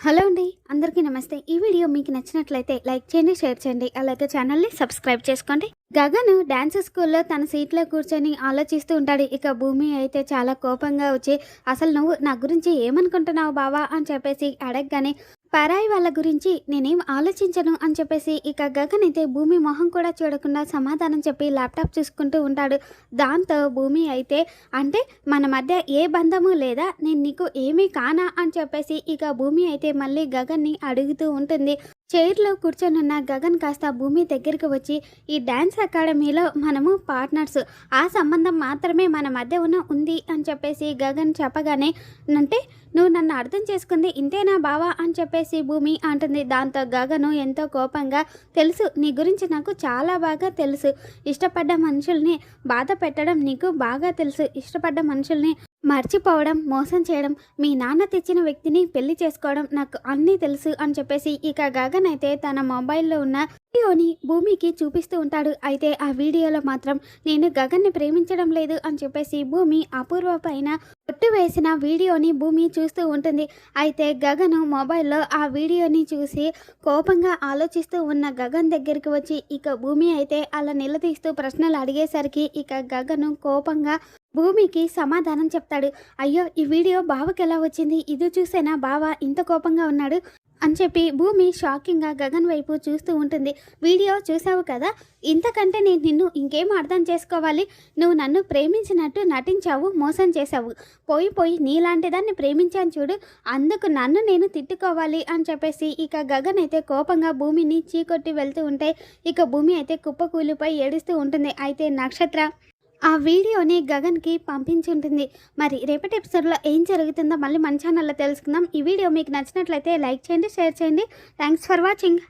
Hello అండి అందరికీ నమస్తే. ఈ వీడియో మీకు నచ్చినట్లయితే లైక్ చేయండి షేర్ చేయండి అలాగే ఛానల్ని సబ్స్క్రైబ్ చేసుకోండి. గగన్ డ్యాన్స్ స్కూల్లో తన సీట్లో కూర్చొని ఆలోచిస్తూ ఉంటాడు. ఇక భూమి అయితే చాలా కోపంగా వచ్చి అసలు నువ్వు నా గురించి ఏమనుకుంటున్నావు బావా? అని చెప్పేసి అడగగానే పరాయి వాళ్ళ గురించి నేనేం ఆలోచించను అని చెప్పేసి ఇక గగన్ అయితే భూమి మొహం కూడా చూడకుండా సమాధానం చెప్పి ల్యాప్టాప్ చూసుకుంటూ ఉంటాడు. దాంతో భూమి అయితే అంటే మన మధ్య ఏ బంధము లేదా? నేను నీకు ఏమీ కానా? అని చెప్పేసి ఇక భూమి అయితే మళ్ళీ గగన్ని అడుగుతూ ఉంటుంది. చైర్లో కూర్చొనున్న గగన్ కాస్త భూమి దగ్గరికి వచ్చి ఈ డ్యాన్స్ అకాడమీలో మనము పార్ట్నర్స్. ఆ సంబంధం మాత్రమే మన మధ్య ఉన్న ఉంది అని చెప్పేసి గగన్ చెప్పగానే అంటే నువ్వు నన్ను అర్థం చేసుకుంది ఇంతేనా బావా? అని చెప్పేసి భూమి అంటుంది. దాంతో గగను ఎంతో కోపంగా తెలుసు నీ గురించి నాకు చాలా బాగా తెలుసు. ఇష్టపడ్డ మనుషుల్ని బాధ పెట్టడం నీకు బాగా తెలుసు. ఇష్టపడ్డ మనుషుల్ని మర్చిపోవడం మోసం చేయడం మీ నాన్న తెచ్చిన వ్యక్తిని పెళ్ళి చేసుకోవడం నాకు అన్నీ తెలుసు అని చెప్పేసి ఇక గగన్ అయితే తన మొబైల్లో ఉన్న వీడియోని భూమికి చూపిస్తూ ఉంటాడు. అయితే ఆ వీడియోలో మాత్రం నేను గగన్ని ప్రేమించడం లేదు అని చెప్పేసి భూమి అపూర్వ పైన వేసిన వీడియోని భూమి చూస్తూ ఉంటుంది. అయితే గగను మొబైల్లో ఆ వీడియోని చూసి కోపంగా ఆలోచిస్తూ ఉన్న గగన్ దగ్గరికి వచ్చి ఇక భూమి అయితే అలా నిలదీస్తూ ప్రశ్నలు అడిగేసరికి ఇక గగను కోపంగా భూమికి సమాధానం చెప్తాడు. అయ్యో ఈ వీడియో బావకి ఎలా వచ్చింది? ఇది చూసేనా? బావ ఇంత కోపంగా ఉన్నాడు? అని చెప్పి భూమి షాకింగ్గా గగన్ వైపు చూస్తూ ఉంటుంది. వీడియో చూసావు కదా? ఇంతకంటే నేను నిన్ను ఇంకేం అర్థం చేసుకోవాలి? నువ్వు నన్ను ప్రేమించినట్టు నటించావు మోసం చేశావు. పోయి పోయి నీలాంటి దాన్ని ప్రేమించాను చూడు. అందుకు నన్ను నేను తిట్టుకోవాలి అని చెప్పేసి ఇక గగన్ అయితే కోపంగా భూమిని చీకొట్టి వెళ్తూ ఉంటే ఇక భూమి అయితే కుప్పకూలిపై ఏడుస్తూ ఉంటుంది. అయితే నక్షత్ర ఆ వీడియోని గగన్కి పంపించుంటుంది. మరి రేపటి ఎపిసోడ్లో ఏం జరుగుతుందో మళ్ళీ మన ఛానల్లో తెలుసుకుందాం. ఈ వీడియో మీకు నచ్చినట్లయితే లైక్ చేయండి షేర్ చేయండి. Thanks for watching.